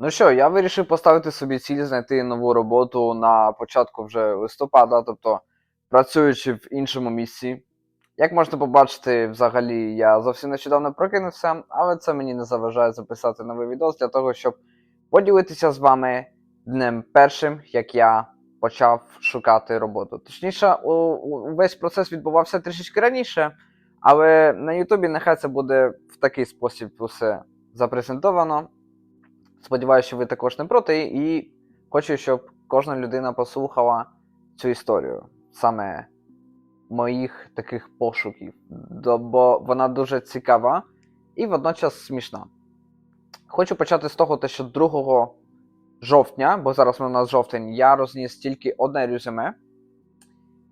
Ну що, я вирішив поставити собі ціль знайти нову роботу на початку вже листопада, тобто працюючи в іншому місці. Як можна побачити, взагалі я зовсім нещодавно прокинувся, але це мені не заважає записати новий відео для того, щоб поділитися з вами днем першим, як я почав шукати роботу. Точніше, у, у- весь процес відбувався трішечки раніше, але на Ютубі нехай це буде в такий спосіб усе запрезентовано. Сподіваюся, що ви також не проти, і хочу, щоб кожна людина послухала цю історію саме моїх таких пошуків, бо вона дуже цікава і водночас смішна. Хочу почати з того, що 2 жовтня, бо зараз у нас жовтень, я розніс тільки одне резюме.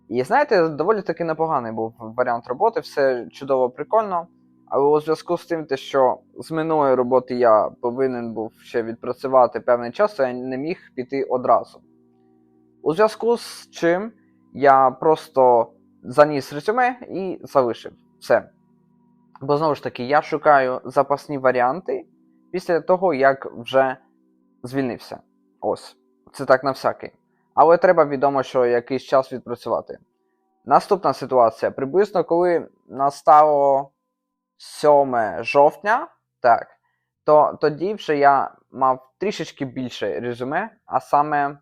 І знаєте, доволі таки непоганий був варіант роботи, все чудово, прикольно. Але у зв'язку з тим, що з минулої роботи я повинен був ще відпрацювати певний час, я не міг піти одразу. У зв'язку з чим я просто заніс резюме і залишив все. Бо знову ж таки, я шукаю запасні варіанти після того, як вже звільнився. Ось. Це так на всякий. Але треба відомо, що якийсь час відпрацювати. Наступна ситуація. Приблизно коли настало 7 жовтня, так, то тоді вже я мав трішечки більше резюме, а саме,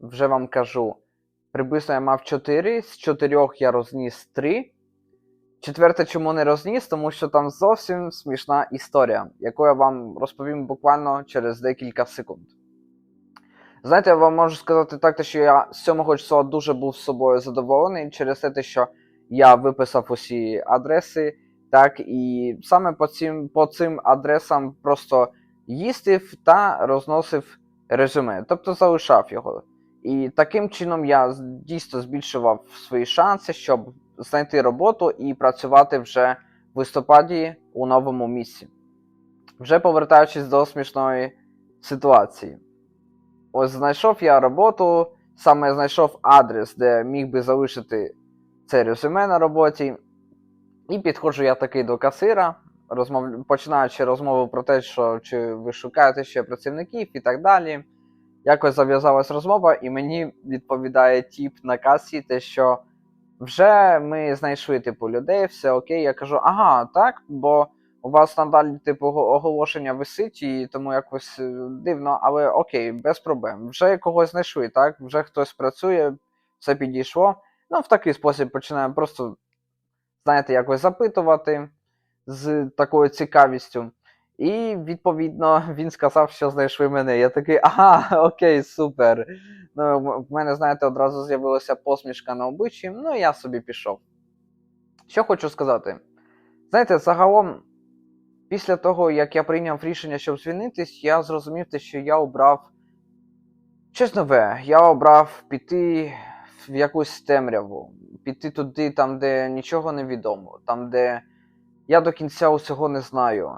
вже вам кажу, приблизно я мав 4, з 4 я розніс 3. Четверте, чому не розніс, тому що там зовсім смішна історія, яку я вам розповім буквально через декілька секунд. Знаєте, я вам можу сказати так, що я з 7 числа дуже був з собою задоволений через те, що я виписав усі адреси, так, і саме по цим, по цим адресам просто їстив та розносив резюме, тобто залишав його. І таким чином я дійсно збільшував свої шанси, щоб знайти роботу і працювати вже в листопаді у новому місці. Вже повертаючись до смішної ситуації. Ось знайшов я роботу, саме знайшов адрес, де міг би залишити це резюме на роботі. І підходжу я таки до касира, розмов... починаючи розмову про те, що чи ви шукаєте ще працівників і так далі. Якось зав'язалась розмова, і мені відповідає тіп на касі, те, що вже ми знайшли типу людей, все окей. Я кажу, ага, так, бо у вас надалі типу оголошення висить, і тому якось е, дивно, але окей, без проблем. Вже когось знайшли, так? Вже хтось працює, все підійшло. Ну, в такий спосіб починаємо просто, знаєте, якось запитувати з такою цікавістю. І відповідно він сказав, що знайшли мене. Я такий, ага, окей, супер. Ну, в- мене, знаєте, одразу з'явилася посмішка на обличчі, ну і я собі пішов. Що хочу сказати? Знаєте, загалом, після того, як я прийняв рішення, щоб звільнитись, я зрозумів те, що я обрав щось нове. Я обрав піти в якусь темряву, піти туди, там, де нічого не відомо, там, де я до кінця усього не знаю.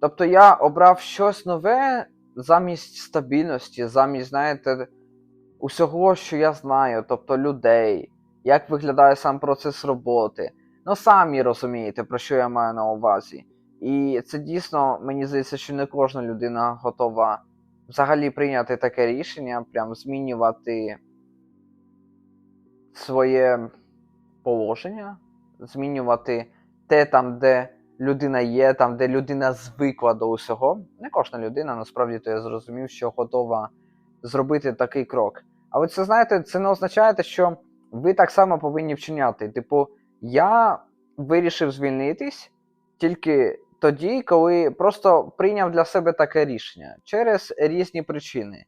Тобто я обрав щось нове замість стабільності, замість, знаєте, усього, що я знаю, тобто людей, як виглядає сам процес роботи. Ну, самі розумієте, про що я маю на увазі. І це дійсно, мені здається, що не кожна людина готова взагалі прийняти таке рішення, прям змінювати своє положення, змінювати те там, де людина є, там, де людина звикла до усього. Не кожна людина, насправді то я зрозумів, що готова зробити такий крок. Але це, знаєте, це не означає, що ви так само повинні вчиняти. Типу, я вирішив звільнитись тільки тоді, коли просто прийняв для себе таке рішення через різні причини.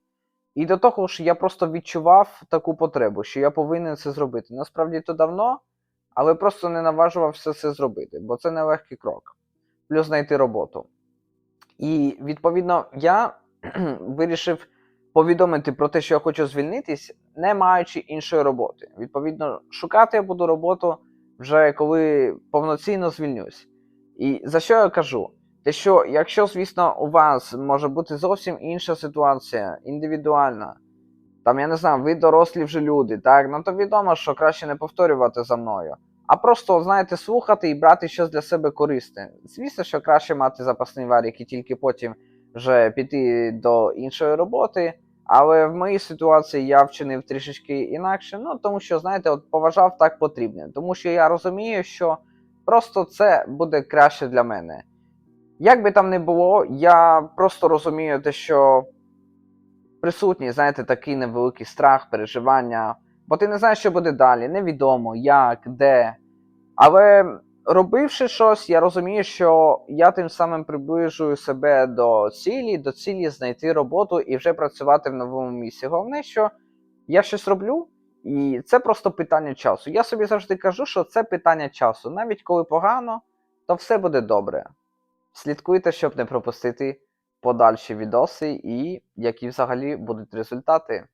І до того ж, я просто відчував таку потребу, що я повинен це зробити. Насправді то давно, але просто не наважувався це зробити, бо це нелегкий крок. Плюс знайти роботу. І відповідно я вирішив повідомити про те, що я хочу звільнитись, не маючи іншої роботи. Відповідно, шукати я буду роботу вже коли повноцінно звільнюсь. І за що я кажу? Те, що якщо, звісно, у вас може бути зовсім інша ситуація, індивідуальна, там, я не знаю, ви дорослі вже люди, так, ну то відомо, що краще не повторювати за мною, а просто, знаєте, слухати і брати щось для себе корисне. Звісно, що краще мати запасний варік і тільки потім вже піти до іншої роботи. Але в моїй ситуації я вчинив трішечки інакше, ну тому що, знаєте, от поважав так потрібно. Тому що я розумію, що просто це буде краще для мене. Як би там не було, я просто розумію те, що присутній, знаєте, такий невеликий страх, переживання, бо ти не знаєш, що буде далі, невідомо, як, де. Але робивши щось, я розумію, що я тим самим приближую себе до цілі, до цілі знайти роботу і вже працювати в новому місці. Головне, що я щось роблю, і це просто питання часу. Я собі завжди кажу, що це питання часу. Навіть коли погано, то все буде добре. Слідкуйте, щоб не пропустити подальші відоси і які взагалі будуть результати.